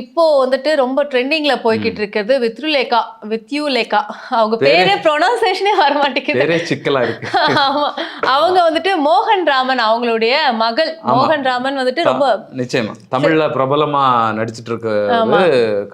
இப்போ வந்துட்டு ரொம்ப ட்ரெண்டிங்ல போய்கிட்டு இருக்கிறது வித்ருலேகா வித்யூ லேகா அவங்க பேரே ப்ரொனவுன்சேஷனே வர மாட்டேங்குது பேரே சிக்கலா இருக்கு. ஆமா. அவங்க வந்துட்டு மோகன் ராமன் அவங்களுடைய மகள் மோகன் ராமன் வந்துட்டு ரொம்ப நிச்சயமா. தமிழ்ல பிரபலமா நடிச்சிட்டு இருக்க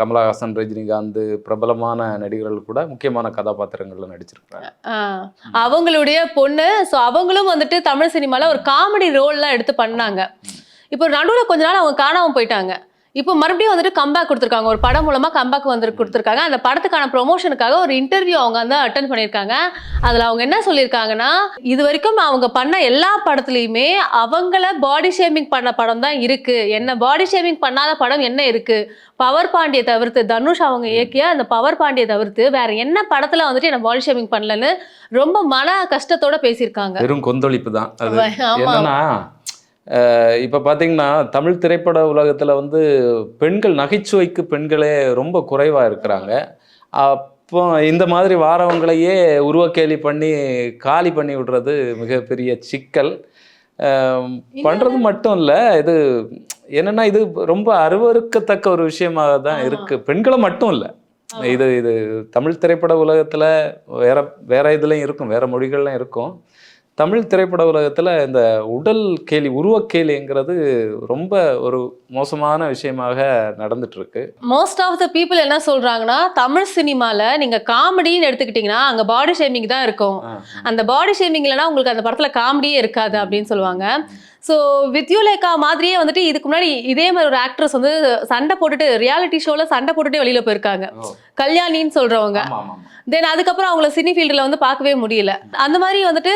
கமலஹாசன் ரஜினிகாந்த் பிரபலமான நடிகர்கள் கூட முக்கியமான கதாபாத்திரங்கள்ல நடிச்சிருக்காங்க அவங்களுடைய பொண்ணு ஸோ அவங்களும் வந்துட்டு தமிழ் சினிமால ஒரு காமெடி ரோல்லாம் எடுத்து பண்ணாங்க. இப்போ நடுவுல கொஞ்ச நாள் அவங்க காணாம போயிட்டாங்க. இப்போ மறுபடியும் வந்துட்டு கம்பேக் கொடுத்துருக்காங்க. ஒரு படம் மூலமா கம்பேக் வந்து கொடுத்துருக்காங்க. அந்த படத்துக்கான ப்ரொமோஷனுக்காக ஒரு இன்டர்வியூ அவங்க வந்து அட்டன் பண்ணியிருக்காங்க. அதுல அவங்க என்ன சொல்லியிருக்காங்கன்னா இது வரைக்கும் அவங்க பண்ண எல்லா படத்துலையுமே அவங்கள பாடி ஷேமிங் பண்ண படம் தான் இருக்கு. என்ன பாடி ஷேமிங் பண்ணாத படம் என்ன இருக்கு? பவர் பாண்டியை தவிர்த்து தனுஷ் அவங்க இயக்கிய அந்த பவர் பாண்டியை தவிர்த்து வேற என்ன படத்துல வந்துட்டு என்ன பாடி ஷேமிங் பண்ணலன்னு ரொம்ப மன கஷ்டத்தோட பேசியிருக்காங்க. வெறும் கொந்தளிப்பு தான். இப்ப பாத்தீங்கன்னா தமிழ் திரைப்பட உலகத்துல வந்து பெண்கள் நகைச்சுவைக்கு பெண்களே ரொம்ப குறைவா இருக்கிறாங்க. அப்போ இந்த மாதிரி வாரவங்களையே உருவக்கேலி பண்ணி காலி பண்ணி விடுறது மிகப்பெரிய சிக்கல். அஹ், பண்றது மட்டும் இல்ல இது என்னன்னா இது ரொம்ப அருவருக்கத்தக்க ஒரு விஷயமாக தான் ஆமா. இருக்கு. பெண்களை மட்டும் இல்ல. இது இது தமிழ் திரைப்பட உலகத்துல வேற வேற இதுலயும் இருக்கும் வேற மொழிகள்லாம் இருக்கும். தமிழ் திரைப்பட உலகத்துல இந்த உடல் கேலி உருவக்கேலிங்கிறது ரொம்ப ஒரு மோசமான விஷயமாக நடந்துட்டு இருக்கு மோஸ்ட் ஆஃப் த பீப்புள் என்ன சொல்றாங்கன்னா தமிழ் சினிமால நீங்க காமெடின்னு எடுத்துக்கிட்டீங்கன்னா அங்க பாடி ஷேமிங் தான் இருக்கும். அந்த பாடி ஷேமிங் இல்லைன்னா உங்களுக்கு அந்த படத்துல காமெடியே இருக்காது அப்படின்னு சொல்லுவாங்க. ஸோ வித்யுலேகா மாதிரியே வந்துட்டு இதுக்கு முன்னாடி இதே மாதிரி ஒரு ஆக்ட்ரஸ் வந்து சண்டை போட்டுட்டு ரியாலிட்டி ஷோல சண்டை போட்டுட்டு வெளியில போயிருக்காங்க. கல்யாணின்னு ஆமா. தென் அதுக்கப்புறம் அவங்கள சினி ஃபீல்டில் வந்து பார்க்கவே முடியல. அந்த மாதிரி வந்துட்டு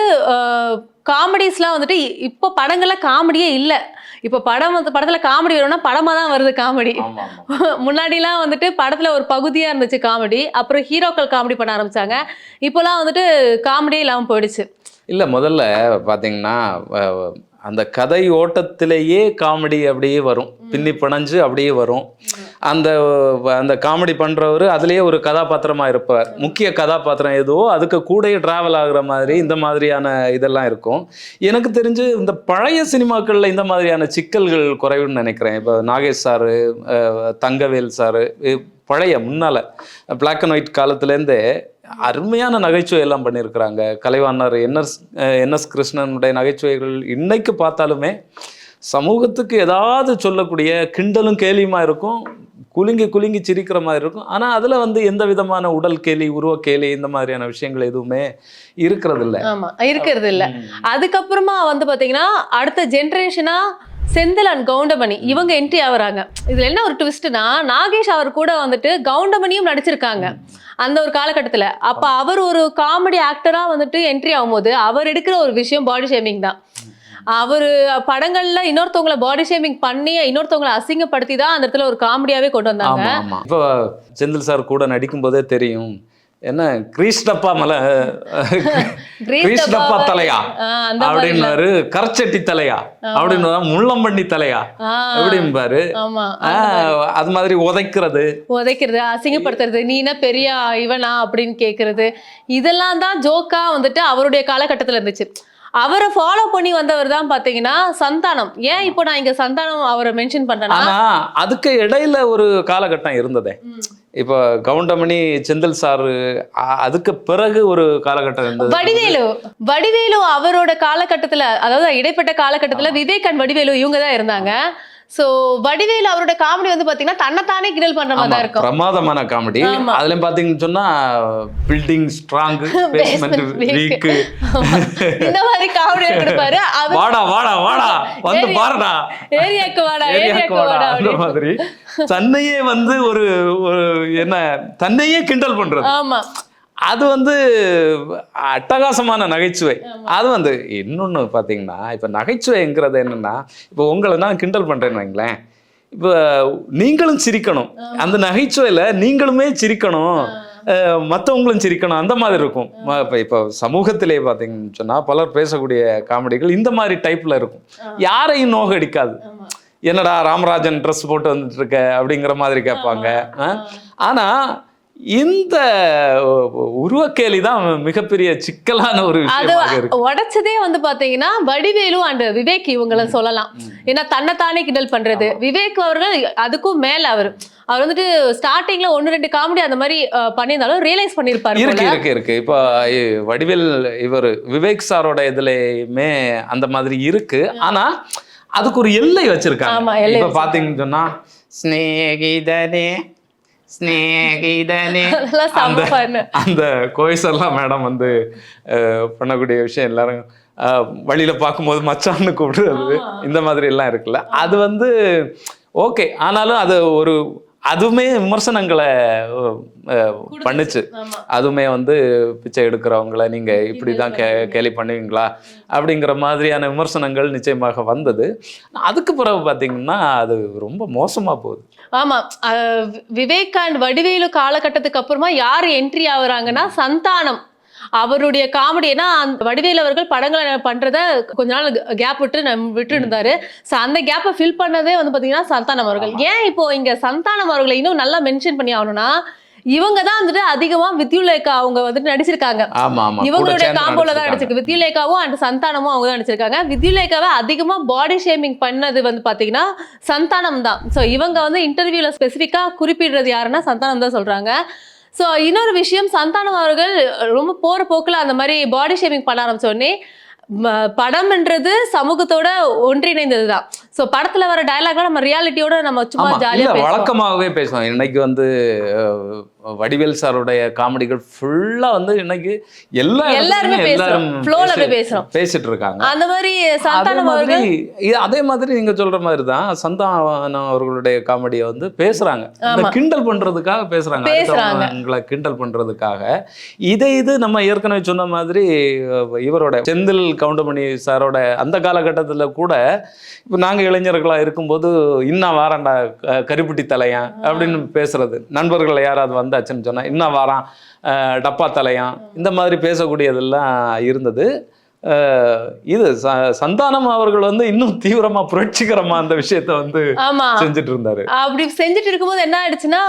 காமெடிஸ்லாம் வந்துட்டு இப்போ படங்கள்ல காமெடியே இல்லை. இப்போ படம் வந்து படத்துல காமெடி வரும்னா படமா தான் வருது காமெடி. முன்னாடிலாம் வந்துட்டு படத்துல ஒரு பகுதியா இருந்துச்சு காமெடி. அப்புறம் ஹீரோக்கள் காமெடி பண்ண ஆரம்பிச்சாங்க. இப்போலாம் வந்துட்டு காமெடியே இல்லாம போயிடுச்சு. இல்ல முதல்ல பாத்தீங்கன்னா அஹ், அந்த கதை ஓட்டத்திலேயே காமெடி அப்படியே வரும். பின்னி பிணைஞ்சு அப்படியே வரும். அந்த அந்த காமெடி பண்றவர் அதுலயே ஒரு கதாபாத்திரமா இருப்பார். முக்கிய கதாபாத்திரம் எதுவோ அதுக்கு கூடயே டிராவல் ஆகுற மாதிரி இந்த மாதிரியான இதெல்லாம் இருக்கும். எனக்கு தெரிஞ்சு இந்த பழைய சினிமாக்கள்ல இந்த மாதிரியான சிக்கல்கள் குறைவுன்னு நினைக்கிறேன். இப்போ நாகேஷ் சாரு தங்கவேல் சாரு பழைய முன்னால பிளாக் அண்ட் ஒயிட் காலத்துலேருந்தே அருமையான நகைச்சுவை எல்லாம் பண்ணியிருக்கிறாங்க. கலைவாணர் என்எஸ் என்எஸ் கிருஷ்ணனுடைய நகைச்சுவைகள் இன்னைக்கு பார்த்தாலுமே சமூகத்துக்கு ஏதாவது சொல்லக்கூடிய கிண்டலும் கேலியுமா இருக்கும் குலுங்கி குலுங்கி சிரிக்கிற மாதிரி இருக்கும். ஆனால் அதில் வந்து எந்த விதமான உடல் கேலி உருவ கேலி இந்த மாதிரியான விஷயங்கள் எதுவுமே இருக்கிறது இல்ல ஆமா இருக்கிறது இல்ல அதுக்கப்புறமா வந்து பாத்தீங்கன்னா அடுத்த ஜென்ரேஷனா செந்தில் அண்ட் கவுண்டமணி இவங்க என்ட்ரி ஆகுறாங்க. இதுல என்ன ஒரு ட்விஸ்ட்னா நாகேஷ் அவர் கூட வந்துட்டு கவுண்டமணியும் நடிச்சிருக்காங்க. அந்த ஒரு காலகட்டத்துல. அப்ப அவர் ஒரு காமெடி ஆக்டரா வந்துட்டு என்ட்ரி ஆகும்போது அவர் எடுக்கிற ஒரு விஷயம் பாடி ஷேமிங் தான். அவர் படங்கள்ல இன்னொருத்தவங்கள பாடி ஷேமிங் பண்ணி இன்னொருத்தவங்களை அசிங்கப்படுத்தி தான் அந்த இடத்துல ஒரு காமெடியாவே கொண்டு வந்தாங்க. இப்போ செந்தில் சார் கூட நடிக்கும் போதே தெரியும். என்ன கிரீஸ் டப்பா மல கிரீஸ் கிரீஸ் டப்பா டப்பாவை- தலையா அப்படின்னாரு கரச்சட்டி தலையா? அப்படின்னு முள்ளம்பண்ணி தலையா? ஆ, அது மாதிரி உதைக்கிறது. உதைக்கிறது அசிங்கப்படுத்துறது நீ என்ன பெரிய இவனா அப்படின்னு கேக்குறது இதெல்லாம் தான் ஜோக்கா வந்துட்டு அவருடைய காலகட்டத்துல இருந்துச்சு. அவரை ஃபாலோ பண்ணி வந்தவர் தான் பாத்தீங்கன்னா சந்தானம். ஏன் இப்போ நான் இங்க சந்தானம் அவரை மென்ஷன் பண்றேன்னா? ஆனா அதுக்கு இடையில ஒரு காலகட்டம் இருந்ததே. இப்போ கவுண்டமணி செந்தில் சார் அதுக்கு பிறகு ஒரு காலகட்டம் இருந்தது. வடிவேலு வடிவேலு அவரோட காலகட்டத்துல அதாவது இடைப்பட்ட காலகட்டத்துல விவேக் அண்ட் வடிவேலு இவங்க தான் இருந்தாங்க. சோ வடிவேலு அவரோட காமெடி வந்து பாத்தீங்கன்னா தன்னைத்தானே கிண்டல் பண்ற மாதிரி தான் இருக்கும். பிரமாதமான காமெடி. அதுலயும் பாத்தீங்கன்னு சொன்னா பில்டிங் ஸ்ட்ராங் பேஸ்மெண்ட். வீக் இந்த மாதிரி காமெடி கொடுப்பாரு. அவர் வாடா வாடா வாடா. வந்து பாருடா. ஏரியாக்கு வாடா ஏரியாக்கு வாடா அந்த. மாதிரி. தன்னையே வந்து ஒரு ஒரு என்ன தன்னையே கிண்டல் பண்றது. ஆமா. அது வந்து அட்டகாசமான நகைச்சுவை. அது வந்து இன்னொன்று பார்த்தீங்கன்னா இப்போ நகைச்சுவைங்கிறது என்னன்னா இப்போ உங்களை நான் கிண்டல் பண்ணுறேன்னு வைங்களேன். இப்போ நீங்களும் சிரிக்கணும். அந்த நகைச்சுவையில் நீங்களுமே சிரிக்கணும். அஹ், மத்தவங்களும் சிரிக்கணும். அந்த மாதிரி இருக்கும். இப்போ இப்போ சமூகத்திலே பார்த்தீங்கன்னு சொன்னால் பலர் பேசக்கூடிய காமெடிகள் இந்த மாதிரி டைப்பில் இருக்கும். யாரையும் நோகடிக்காது. என்னடா ராமராஜன் ட்ரெஸ் போட்டு வந்துட்டு இருக்க அப்படிங்கிற மாதிரி கேட்பாங்க. ஆ? இந்த உருவக்கேலி தான் மிகப்பெரிய சிக்கலான ஒரு அது உடைச்சதே வந்து பாத்தீங்கன்னா வடிவேலு அண்ட் விவேக் இவங்கள சொல்லலாம். ஏன்னா தன்னைத்தானே கிண்டல் பண்றது. விவேக் அவர்கள் அதுக்கும் மேல அவர். அவர் வந்துட்டு ஸ்டார்டிங்ல ஒன்னு ரெண்டு காமெடி அந்த மாதிரி பண்ணியிருந்தாலும் ரியலைஸ் பண்ணிருப்பாரு இருக்கு. இருக்கு இருக்கு. இப்போ வடிவேல் இவர் விவேக் சாரோட இதுலயுமே அந்த மாதிரி இருக்கு. ஆனா அதுக்கு ஒரு எல்லை வச்சிருக்காங்க. இப்ப பாத்தீங்கன்னு சொன்னா செம்ம அந்த fun. அந்த கோயசல்லா மேடம் வந்து பண்ணக்கூடிய விஷயம் எல்லாரும் வழியில பார்க்கும்போது மச்சான்னு கூப்பிடுறது. இந்த மாதிரி எல்லாம் இருக்குல்ல. அது வந்து ஓகே ஆனாலும் அது ஒரு அதுவுமே விமர்சனங்களை பண்ணுச்சு. அதுவுமே வந்து பிச்சை எடுக்கிறவங்கள நீங்க இப்படிதான் கே கேலி பண்ணுவீங்களா? அப்படிங்கிற மாதிரியான விமர்சனங்கள் நிச்சயமாக வந்தது. அதுக்கு பிறகு பாத்தீங்கன்னா அது ரொம்ப மோசமா போகுது. ஆமா. அஹ் வி- விவேக் அண்ட் வடிவேலு காலகட்டத்துக்கு அப்புறமா யார் என்ட்ரி ஆகுறாங்கன்னா சந்தானம். அவருடைய காமெடி ஏன்னா அந்த வடிவேலு அவர்கள் படங்களை பண்றத கொஞ்ச நாள் கேப் விட்டு விட்டு இருந்தாரு ஸோ அந்த கேப்பை ஃபில் பண்ணதே வந்து பாத்தீங்கன்னா சந்தானம் அவர்கள். ஏன் இப்போ இங்க சந்தானம் அவர்களை இன்னும் நல்லா மென்ஷன் பண்ணி ஆகணும்னா இவங்க தான் வந்துட்டு அதிகமா வித்யுலேகா அவங்க வந்துட்டு நடிச்சிருக்காங்க. இவங்களுடைய காம்போல தான். நடிச்சிருக்கு. வித்யுலேகாவும் அண்ட் சந்தானமும் அவங்க தான் நடிச்சிருக்காங்க. வித்யுலேகாவை அதிகமா பாடி ஷேமிங் பண்ணது வந்து பாத்தீங்கன்னா சந்தானம் தான். ஸோ இவங்க வந்து இன்டர்வியூல ஸ்பெசிஃபிக்கா குறிப்பிடுறது யாருன்னா சந்தானம் தான் சொல்றாங்க. ஸோ இன்னொரு விஷயம் சந்தானம் அவர்கள் ரொம்ப போகிற போக்கில் அந்த மாதிரி பாடி ஷேமிங் பண்ண ஆரம்பிச்சோடனே படம்ன்றது சமூகத்தோட ஒன்றிணைந்தது தான் ஸோ படத்துல வர டயலாக்லாம் நம்ம ரியாலிட்டியோட நம்ம சும்மா ஆமா. ஜாலியா இல்ல பேசுவோம். வழக்கமாகவே பேசுவோம். இன்னைக்கு வந்து வடிவேல் சாருடைய காமெடிகள் ஃபுல்லா வந்து இன்னைக்கு எல்லா எல்லாருமே பேசுறோம். எல்லாரும் Flow ல பேசி- போய் பேசுறோம். பேசிட்டு இருக்காங்க அந்த மாதிரி சந்தானம் மாதிரி அவர்கள்? அதே மாதிரி நீங்க சொல்ற மாதிரி தான் சந்தானம் அவர்களுடைய காமெடியை வந்து பேசுறாங்க. கிண்டல் பண்றதுக்காக பேசுறாங்க. பேசுறாங்க. கிண்டல் பண்றதுக்காக. இதை இது நம்ம ஏற்கனவே சொன்ன மாதிரி இவரோட செந்தில் கவுண்டமணி சாரோட அந்த காலகட்டத்துல கூட இப்போ நாங்க இளைஞர்களா இருக்கும்போது இன்னும் வாரான்டா கருப்பட்டி தலையன் அப்படின்னு பேசுறது. நண்பர்கள் யாராவது வந்தாச்சுன்னு சொன்னா இன்னும் வாரான் டப்பா தலையான் இந்த மாதிரி பேசக்கூடியதெல்லாம் இருந்தது. இது சந்தானம் அவர்கள் வந்து இன்னும் தீவிரமா புரட்சிகரமா அந்த விஷயத்த வந்து செஞ்சுட்டு இருந்தாரு அப்படி செஞ்சுட்டு இருக்கும்போது என்ன ஆயிடுச்சுன்னா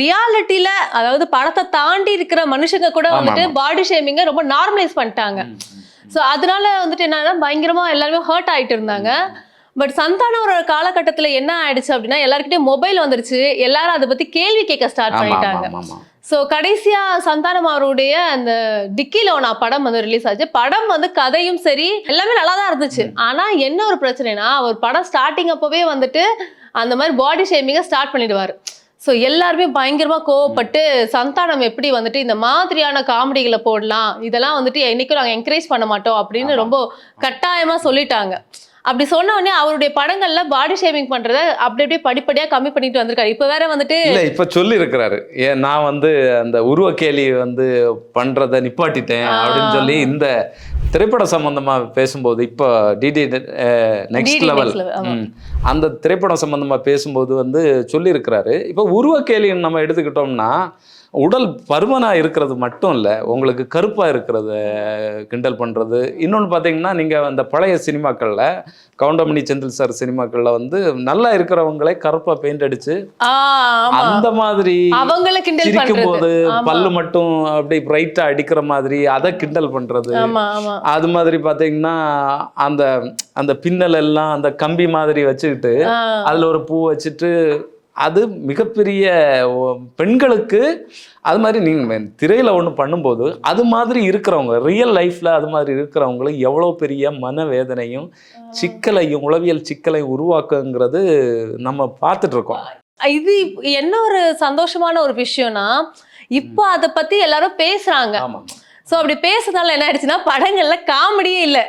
ரியாலிட்டியில அதாவது படத்தை தாண்டி இருக்கிற மனுஷங்க கூட வந்துட்டு. பாடி ஷேமிங்க ரொம்ப நார்மலைஸ் பண்ணிட்டாங்க. ஸோ அதனால வந்துட்டு என்னன்னா பயங்கரமா எல்லாருமே ஹர்ட் ஆயிட்டு இருந்தாங்க. பட் சந்தானவரோட காலகட்டத்துல என்ன ஆயிடுச்சு அப்படின்னா எல்லாருக்கிட்டையும் மொபைல் வந்துருச்சு. எல்லாரும் அதை பத்தி கேள்வி கேட்க ஸ்டார்ட் பண்ணிட்டாங்க. ஸோ கடைசியா சந்தானம் அவருடைய அந்த டிக்கிலோனா படம் வந்து ரிலீஸ் ஆச்சு. படம் வந்து கதையும் சரி எல்லாமே நல்லா தான் இருந்துச்சு ஆனா என்ன ஒரு பிரச்சனைனா அவர் படம் ஸ்டார்டிங் அப்பவே வந்துட்டு அந்த மாதிரி பாடி ஷேமிங்கை ஸ்டார்ட் பண்ணிடுவாரு. ஸோ எல்லாருமே பயங்கரமா கோவப்பட்டு சந்தானம் எப்படி வந்துட்டு இந்த மாதிரியான காமெடிகளை போடலாம் இதெல்லாம் வந்துட்டு என்னைக்கும் நாங்கள் என்கரேஜ் பண்ண மாட்டோம் அப்படின்னு ரொம்ப கட்டாயமா சொல்லிட்டாங்க. அப்படி சொன்ன உடனே அவருடைய படங்கள்ல பாடி ஷேமிங் பண்றத அப்படி அப்படியே படிப்படியா கம்மி பண்ணிட்டு வந்திருக்காரு. இப்ப வேற வந்துட்டு இல்ல இப்ப சொல்லி இருக்கிறாரு ஏன் நான் வந்து அந்த உருவ கேலி வந்து பண்றத நிப்பாட்டிட்டேன் அப்படின்னு சொல்லி இந்த திரைப்பட சம்பந்தமா பேசும்போது இப்போ டிடி நெக்ஸ்ட் லெவல். அந்த திரைப்படம் சம்பந்தமா பேசும்போது வந்து சொல்லியிருக்கிறாரு. இப்போ உருவ கேலின்னு நம்ம எடுத்துக்கிட்டோம்னா உடல் பருமனா இருக்கிறது மட்டும் இல்லை உங்களுக்கு கருப்பா இருக்கிறத கிண்டல் பண்றது. இன்னொன்று பார்த்தீங்கன்னா நீங்க அந்த பழைய சினிமாக்கள்ல கவுண்டமணி செந்தில் சார் சினிமாக்கள்ல வந்து நல்லா இருக்கிறவங்களே கருப்பா பெயிண்ட் அடிச்சு அந்த மாதிரி சிரிக்கும் போது. பல்லு மட்டும் அப்படி பிரைட்டா அடிக்கிற மாதிரி அதை கிண்டல் ஆமா அது மாதிரி பாத்தீங்கன்னா அந்த அந்த பின்னல் எல்லாம் அந்த கம்பி மாதிரி வச்சுக்கிட்டு அதுல ஒரு பூ வச்சுட்டு அது மிகப்பெரிய பெண்களுக்கு அது மாதிரி நீங்க திரையில ஒண்ணு பண்ணும்போது அது மாதிரி இருக்கிறவங்க ரியல் லைஃப்ல அது மாதிரி இருக்கிறவங்களுக்கு எவ்வளவு பெரிய மனவேதனையும் சிக்கலையும் உளவியல் சிக்கலையும் உருவாக்குங்கிறது நம்ம பார்த்துட்டு இருக்கோம் இது என்ன ஒரு சந்தோஷமான ஒரு விஷயம்னா இப்போ அத பத்தி எல்லாரும் பேசுறாங்க. ஆமா சோ அப்படி பேசுறதால என்ன ஆயிடுச்சுன்னா படங்கள்ல காமெடியே இல்ல.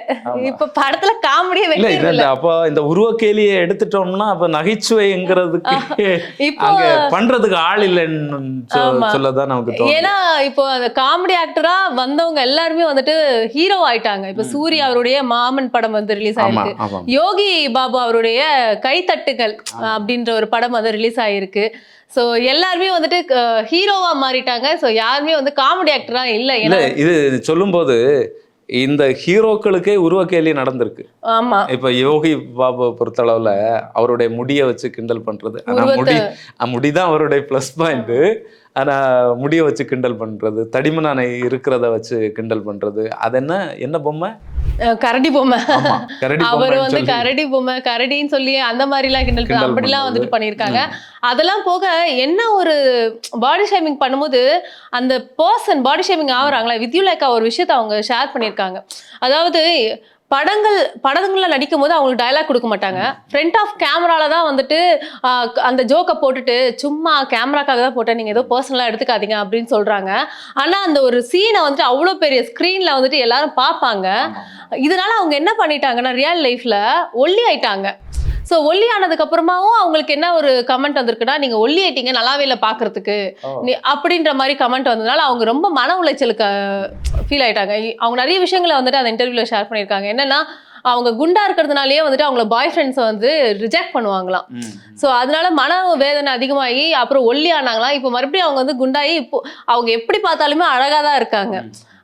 இப்ப படத்துல காமெடியே இல்ல இல்ல. அப்போ இந்த உருவக்கேலியை எடுத்துட்டோம்னா அப்ப நகைச்சுவைங்கிறதுக்கு இப்போ பண்றதுக்கு ஆள் இல்லைன்னு. சொல்லதான் நமக்கு ஏன்னா இப்போ அந்த காமெடி ஆக்டரா வந்தவங்க எல்லாருமே வந்துட்டு ஹீரோ ஆயிட்டாங்க. இப்ப சூர்யா அவருடைய மாமன் படம் வந்து ரிலீஸ் ஆயிருக்கு. யோகி பாபு அவருடைய கைத்தட்டுகள் அப்படின்ற ஒரு படம் வந்து ரிலீஸ் ஆயிருக்கு. ஸோ எல்லாருமே வந்துட்டு ஹீரோவா மாறிட்டாங்க. ஸோ யாருமே வந்து காமெடி ஆக்டரா இல்ல. இல்ல இது சொல்லும்போது இந்த ஹீரோக்களுக்கே உருவக்கேலி நடந்திருக்கு. ஆமா. இப்ப யோகி பாபு பொறுத்தளவுல அவருடைய முடிய வச்சு கிண்டல் பண்றது. ஆனா முடி முடிதான் அவருடைய ப்ளஸ் பாயிண்ட் ஆனா முடிய வச்சு கிண்டல் பண்றது தடிமனான இருக்கிறத வச்சு கிண்டல் பண்றது அது என்ன என்ன பொம்மை? கரடி பொம்மை. அவர் வந்து. கரடி பொம்மை கரடின்னு சொல்லி அந்த மாதிரி எல்லாம் கிண்டல் பண்ணி அப்படிலாம். வந்துட்டு பண்ணியிருக்காங்க. அதெல்லாம் போக என்ன ஒரு பாடி ஷேமிங் பண்ணும்போது அந்த பர்சன் பாடி ஷேமிங் ஆகுறாங்களா வித்யுலேக்கா ஒரு விஷயத்த அவங்க ஷேர் பண்ணியிருக்காங்க. அதாவது படங்கள் படங்கள்ல நடிக்கும் போது அவங்களுக்கு டயலாக் கொடுக்க மாட்டாங்க. ஃப்ரண்ட் ஆஃப் கேமரால தான் வந்துட்டு அந்த ஜோக்கை போட்டுட்டு சும்மா கேமராக்காக தான் போட்டேன். நீங்க ஏதோ பர்சனலாக எடுத்துக்காதீங்க அப்படின்னு சொல்றாங்க. ஆனா அந்த ஒரு சீனை வந்துட்டு அவ்வளோ பெரிய ஸ்க்ரீன்ல வந்துட்டு எல்லாரும் பார்ப்பாங்க. இதனால அவங்க என்ன பண்ணிட்டாங்கன்னா ரியல் லைஃப்ல ஒல்லி ஆயிட்டாங்க. ஸோ ஒல்லி ஆனதுக்கு அப்புறமாவும் அவங்களுக்கு என்ன ஒரு கமெண்ட் வந்திருக்குன்னா நீங்க ஒல்லி ஆயிட்டீங்க நல்லாவே இல்லை பாக்குறதுக்கு. அப்படின்ற மாதிரி கமெண்ட் வந்ததுனால அவங்க ரொம்ப மன உளைச்சலுக்கு ஃபீல் ஆயிட்டாங்க. அவங்க நிறைய விஷயங்களை வந்துட்டு அந்த இன்டர்வியூல ஷேர் பண்ணியிருக்காங்க. என்னன்னா அவங்க குண்டா இருக்கிறதுனாலயே வந்துட்டு அவங்கள பாய் ஃப்ரெண்ட்ஸை வந்து ரிஜெக்ட் பண்ணுவாங்களாம். ஸோ அதனால மன வேதனை அதிகமாகி அப்புறம் ஒல்லி ஆனாங்களாம். இப்போ மறுபடியும் அவங்க வந்து குண்டாகி இப்போ அவங்க எப்படி பார்த்தாலுமே அழகா தான் இருக்காங்க.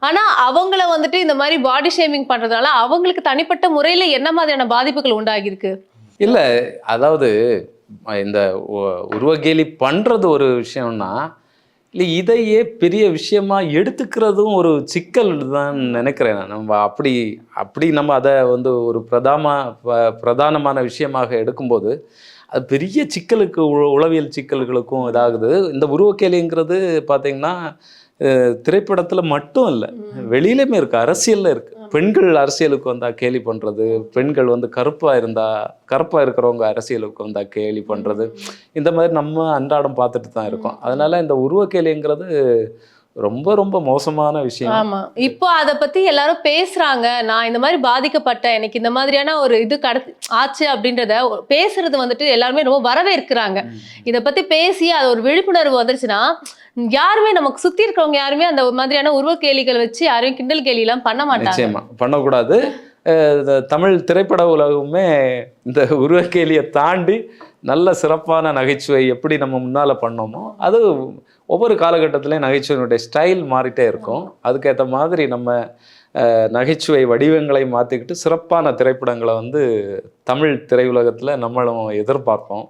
ஆனா அவங்கள வந்துட்டு இந்த மாதிரி பாடி ஷேமிங் பண்றதுனால அவங்களுக்கு தனிப்பட்ட முறையில என்ன மாதிரியான பாதிப்புகள் உண்டாகிருக்கு இல்ல அதாவது இந்த உருவகேலி பண்றது ஒரு விஷயம்னா இல்லை இதையே பெரிய விஷயமா எடுத்துக்கிறதும் ஒரு சிக்கல் தான் நினைக்கிறேன் நான். நம்ம அப்படி அப்படி நம்ம அதை வந்து ஒரு பிரதாம பிரதானமான விஷயமாக எடுக்கும்போது அது பெரிய சிக்கலுக்கு உ- உளவியல் சிக்கல்களுக்கும் இதாகுது. இந்த உருவக்கேலிங்கிறது பார்த்தீங்கன்னா திரைப்படத்தில் மட்டும் இல்லை வெளியிலுமே இருக்கு அரசியல்ல இருக்கு. பெண்கள் அரசியலுக்கு வந்தா கேலி பண்றது பெண்கள் வந்து கருப்பா இருந்தா கருப்பா இருக்கிறவங்க அரசியலுக்கு வந்தா கேலி பண்றது. இந்த மாதிரி நம்ம அன்றாடம் பார்த்துட்டு தான் இருக்கோம். அதனால இந்த உருவ கேலிங்கிறது ரொம்ப ரொம்ப மோசமான விஷயம். ஆமா. இப்போ அத பத்தி எல்லாரும் பேசுறாங்க. நான் இந்த மாதிரி பாதிக்கப்பட்டேன். எனக்கு இந்த மாதிரியான ஒரு இது கட ஆச்சு அப்படின்றத பேசுறது வந்துட்டு எல்லாருமே ரொம்ப வரவேற்கிறாங்க. இத பத்தி பேசி அது ஒரு விழிப்புணர்வு வந்துருச்சுன்னா யாருமே நமக்கு சுத்தி இருக்கிறவங்க யாருமே அந்த மாதிரியான உருவ கேலிகள் வச்சு யாரையும் கிண்டல் கேலி எல்லாம் பண்ண மாட்டாங்க. பண்ணக்கூடாது. தமிழ் திரைப்பட உலகமே இந்த உருவக்கேலியை தாண்டி நல்ல சிறப்பான நகைச்சுவை எப்படி நம்ம முன்னால பண்ணோமோ அது ஒவ்வொரு காலகட்டத்திலையும் நகைச்சுவையினுடைய ஸ்டைல் மாறிட்டே இருக்கும். அதுக்கேற்ற மாதிரி நம்ம நகைச்சுவை வடிவங்களை மாற்றிக்கிட்டு சிறப்பான திரைப்படங்களை வந்து தமிழ் திரையுலகத்தில் நம்மளும் எதிர்பார்ப்போம்.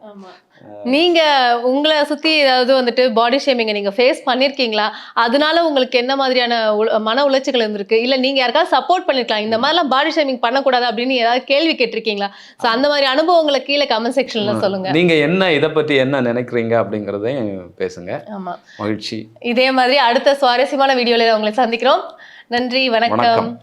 நீங்க உங்களை சுத்தி ஏதாவது வந்துட்டு பாடி ஷேமிங்க நீங்க ஃபேஸ் பண்ணிருக்கீங்களா? அதனால உங்களுக்கு என்ன மாதிரியான மன உளைச்சல் இருந்திருக்கு? இல்ல நீங்க யாருக்காவது சப்போர்ட் பண்ணிருக்கலாம். இந்த மாதிரிலாம் பாடி ஷேமிங் பண்ணக்கூடாது அப்படின்னு ஏதாவது கேள்வி கேட்டிருக்கீங்களா? சோ அந்த மாதிரி அனுபவங்களை கீழே கமெண்ட் செக்ஷன்ல சொல்லுங்க. நீங்க என்ன இதை பற்றி என்ன நினைக்கிறீங்க அப்படிங்கிறதையும் பேசுங்க. ஆமா. மகிழ்ச்சி. இதே மாதிரி அடுத்த சுவாரஸ்யமான வீடியோல உங்களை சந்திக்கிறோம். நன்றி வணக்கம்.